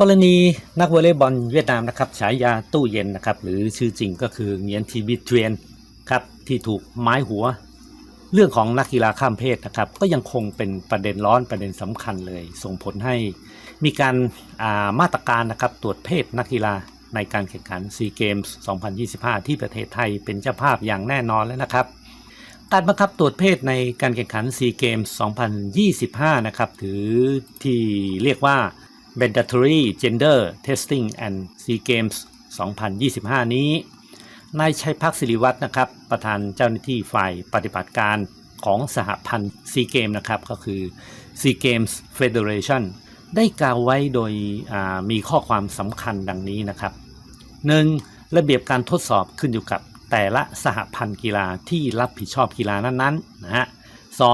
กรณีนักวอลเลย์บอลเวียดนามนะครับฉายาตู้เย็นนะครับหรือชื่อจริงก็คือเงียนทีบิเทรนครับที่ถูกไม้หัว เรื่องของนักกีฬาข้ามเพศนะครับก็ยังคงเป็นประเด็นร้อนประเด็นสำคัญเลย ส่งผลให้มีการามาตรการนะครับตรวจเพศนักกีฬาในการแข่งขันซีเกมส์2025 ที่ประเทศไทยเป็นเจ้าภาพอย่างแน่นอนแล้วนะครับการบังคับตรวจเพศในการแข่งขันซีเกมส์2025 นะครับถือที่เรียกว่า mandatory gender testing and sea games 2025 นี้ นายชัยพักศิริวัฒน์นะครับ ประธานเจ้าหน้าที่ฝ่ายปฏิบัติการของสหพันธ์ซีเกมนะครับ ก็คือ Sea Games Federation ได้กล่าวไว้โดยมีข้อความสำคัญดังนี้นะครับ 1. ระเบียบการทดสอบขึ้นอยู่กับแต่ละสหพันธ์กีฬาที่รับผิดชอบกีฬานั้นๆนะฮะ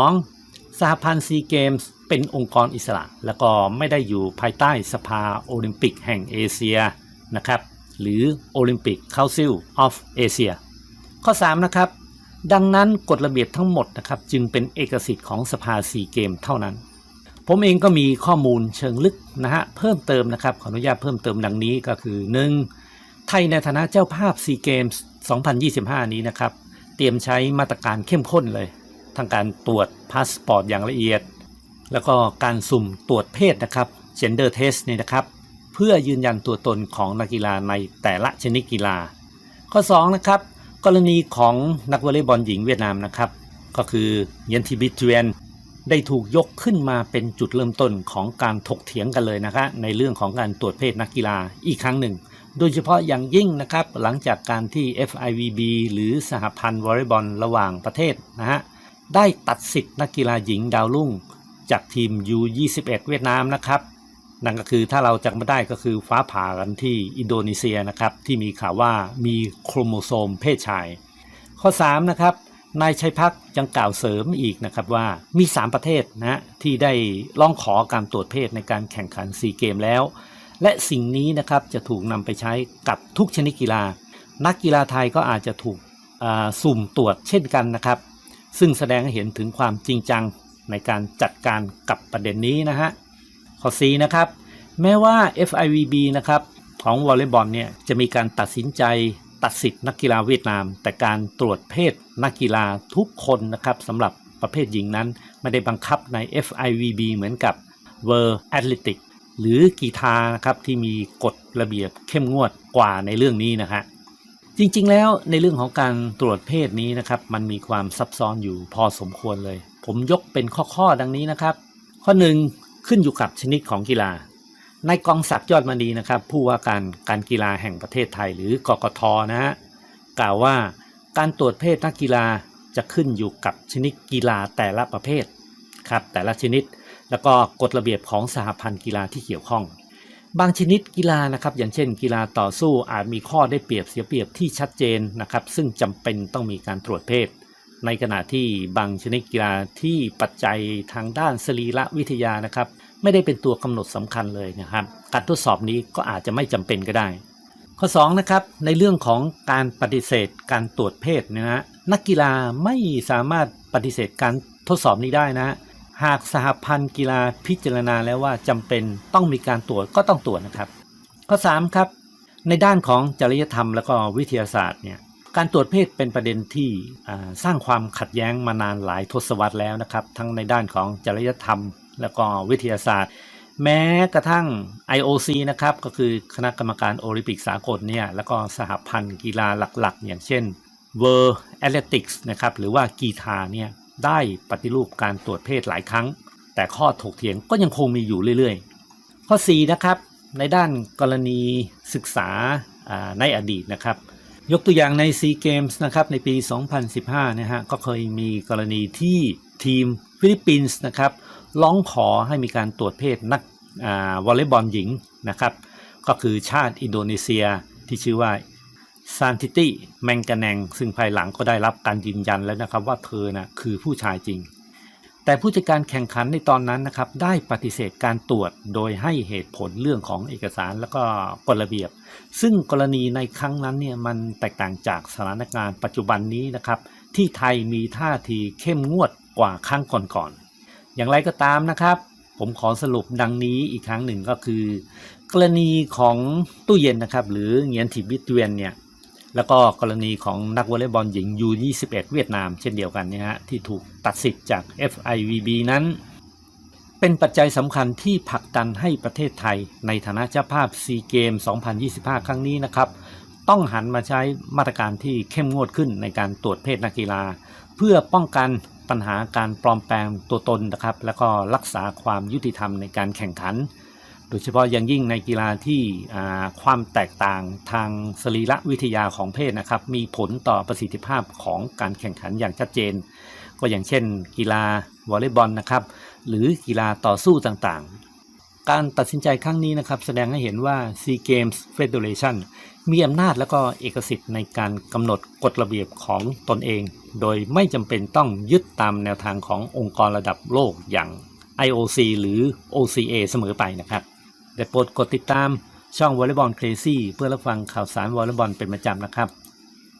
2. สหพันธ์ซีเกมส์ เป็นองค์กรอิสระ แล้วก็ไม่ได้อยู่ภายใต้สภาโอลิมปิกแห่งเอเชียนะครับหรือ Olympic Council of Asia ข้อ 3 นะครับ ดังนั้นกฎระเบียบทั้งหมดนะครับจึงเป็นเอกสิทธิ์ของสภาซีเกมเท่านั้น ผมเองก็มีข้อมูลเชิงลึกนะฮะเพิ่มเติมนะครับ ขออนุญาตเพิ่มเติมดังนี้ก็คือ 1. ไทยในฐานะเจ้าภาพซีเกมส์2025 นี้นะครับ เตรียมใช้มาตรการเข้มข้นเลยทั้งการตรวจพาสปอร์ตอย่างละเอียด แล้วก็การสุ่มตรวจเพศนะครับ gender test เนี่ยนะครับ เพื่อยืนยันตัวตนของนักกีฬาในแต่ละชนิดกีฬา ข้อ2นะครับกรณีของนักวอลเลย์บอลหญิงเวียดนามนะครับ ก็คือเยนทีบิเทรียนได้ถูกยกขึ้นมาเป็นจุดเริ่มต้นของการถกเถียงกันเลยนะคะในเรื่องของการตรวจเพศนักกีฬาอีกครั้งหนึ่ง โดยเฉพาะอย่างยิ่งนะครับ หลังจากการที่ FIVB หรือสหพันธ์วอลเลย์บอลระหว่างประเทศนะฮะได้ตัดสิทธิ์นักกีฬาหญิงดาวรุ่ง จากทีม U21 เวียดนามนะครับ นั่นก็คือถ้าเราจำไม่ได้ก็คือฟ้าผ่ากันที่อินโดนีเซียนะครับที่มีข่าวว่ามีโครโมโซมเพศชาย ข้อ3นะครับนายชัยพักยังกล่าวเสริมอีกนะครับว่ามี 3 ประเทศนะที่ได้ร้องขอการตรวจเพศในการแข่งขันซีเกมแล้ว และสิ่งนี้นะครับจะถูกนำไปใช้กับทุกชนิดกีฬา นักกีฬาไทยก็อาจจะถูกสุ่มตรวจเช่นกันนะครับ ซึ่งแสดงให้เห็นถึงความจริงจัง ในการจัดการกับประเด็นนี้นะฮะข้อ4นะครับ แม้ว่า FIVB นะครับของวอลเลย์บอลเนี่ยจะมีการตัดสินใจตัดสิทธิ์นักกีฬาเวียดนาม แต่การตรวจเพศนักกีฬาทุกคนนะครับสำหรับประเภทหญิงนั้น ไม่ได้บังคับใน FIVB เหมือนกับ World Athletic หรือกีฬานะครับที่มีกฎระเบียบเข้มงวดกว่าในเรื่องนี้นะฮะจริงๆแล้วในเรื่องของการตรวจเพศนี้นะครับมันมีความซับซ้อนอยู่พอสมควรเลย ผมยกเป็นข้อๆดังนี้นะครับ ข้อหนึ่งขึ้นอยู่กับชนิดของกีฬานายกองศักดิ์ยอดมณีนะครับ ผู้ว่าการการกีฬาแห่งประเทศไทยหรือกกทนะฮะกล่าวว่าการตรวจเพศนักกีฬาจะขึ้นอยู่กับชนิดกีฬาแต่ละประเภทครับแต่ละชนิดแล้วก็กฎระเบียบของสหพันธ์กีฬาที่เกี่ยวข้อง บางชนิดกีฬานะครับอย่างเช่น กีฬาต่อสู้อาจมีข้อได้เปรียบเสียเปรียบที่ชัดเจนนะครับ ซึ่งจำเป็นต้องมีการตรวจเพศ ในขณะที่บางชนิดกีฬาที่ปัจจัยทางด้านสรีระวิทยานะครับ ไม่ได้เป็นตัวกำหนดสำคัญเลยนะครับ การทดสอบนี้ก็อาจจะไม่จำเป็นก็ได้ ข้อ2นะครับในเรื่องของการปฏิเสธการตรวจเพศเนยนะนักกีฬาไม่สามารถปฏิเสธการทดสอบนี้ได้นะ หากสหพันธ์กีฬาพิจารณาแล้วว่าจำเป็นต้องมีการตรวจก็ต้องตรวจนะครับ ข้อ3ครับในด้านของจริยธรรมและก็วิทยาศาสตร์เนี่ย การตรวจเพศเป็นประเด็นที่สร้างความขัดแย้งมานานหลายทศวรรษแล้วนะครับ ทั้งในด้านของจริยธรรม และก็วิทยาศาสตร์ แม้กระทั่ง IOC นะครับก็คือคณะกรรมการโอลิมปิกสากลเนี่ยแล้วก็สหพันธ์กีฬาหลักๆ อย่างเช่น World Athletics นะครับหรือว่ากีฬาเนี่ยได้ปฏิรูปการตรวจเพศหลายครั้ง แต่ข้อถกเถียงก็ยังคงมีอยู่เรื่อยๆ ข้อ 4 นะครับในด้านกรณีศึกษาในอดีตนะครับ ยกตัวอย่างใน SEA Games นะครับในปี 2015 นะฮะก็เคยมีกรณีที่ทีมฟิลิปปินส์นะครับร้องขอให้มีการตรวจเพศนักอวอลเลย์บอลหญิงนะครับก็คือชาติอินโดนีเซียที่ชื่อว่าซานติติแมงกะแนงซึ่งภายหลังก็ได้รับการยืนยันแล้วนะครับว่าเธอนะคือผู้ชายจริง แต่ผู้จัดการแข่งขันในตอนนั้นนะครับได้ปฏิเสธการตรวจโดยให้เหตุผลเรื่องของเอกสารแล้วก็กฎระเบียบ ซึ่งกรณีในครั้งนั้นเนี่ยมันแตกต่างจากสถานการณ์ปัจจุบันนี้นะครับ ที่ไทยมีท่าทีเข้มงวดกว่าครั้งก่อนๆอย่างไรก็ตามนะครับ ผมขอสรุปดังนี้อีกครั้งหนึ่งก็คือ กรณีของตู้เย็นนะครับ หรือเงียนถีบวิตเวียนเนี่ย แล้วก็กรณีของนักวอลเลย์บอลหญิง U21 เวียดนามเช่นเดียวกันนี่ยฮะที่ถูกตัดสิทธิ์จาก FIVB นั้น เป็นปัจจัยสำคัญที่ผลักดันให้ประเทศไทย ในฐานะเจ้าภาพซีเกม 2025 ครั้งนี้นะครับ ต้องหันมาใช้มาตรการที่เข้มงวดขึ้นในการตรวจเพศนักกีฬา เพื่อป้องกันปัญหาการปลอมแปลงตัวตนนะครับ แล้วก็รักษาความยุติธรรมในการแข่งขัน โดยเฉพาะอย่างยิ่งในกีฬาที่ความแตกต่างทางสรีระวิทยาของเพศนะครับ มีผลต่อประสิทธิภาพของการแข่งขันอย่างชัดเจน ก็อย่างเช่น กีฬาวอลเลย์บอลนะครับ หรือกีฬาต่อสู้ต่างๆ การตัดสินใจครั้งนี้นะครับ แสดงให้เห็นว่า SEA Games Federation มีอำนาจและก็เอกสิทธิ์ในการกำหนดกฎระเบียบของตนเอง โดยไม่จำเป็นต้องยึดตามแนวทางขององค์กรระดับโลกอย่าง IOC หรือ OCA เสมอไปนะครับ แต่โปรดกดติดตามช่องวอลเลย์บอลเครซี่เพื่อรับฟังข่าวสารวอลเลย์บอลเป็นประจำนะครับ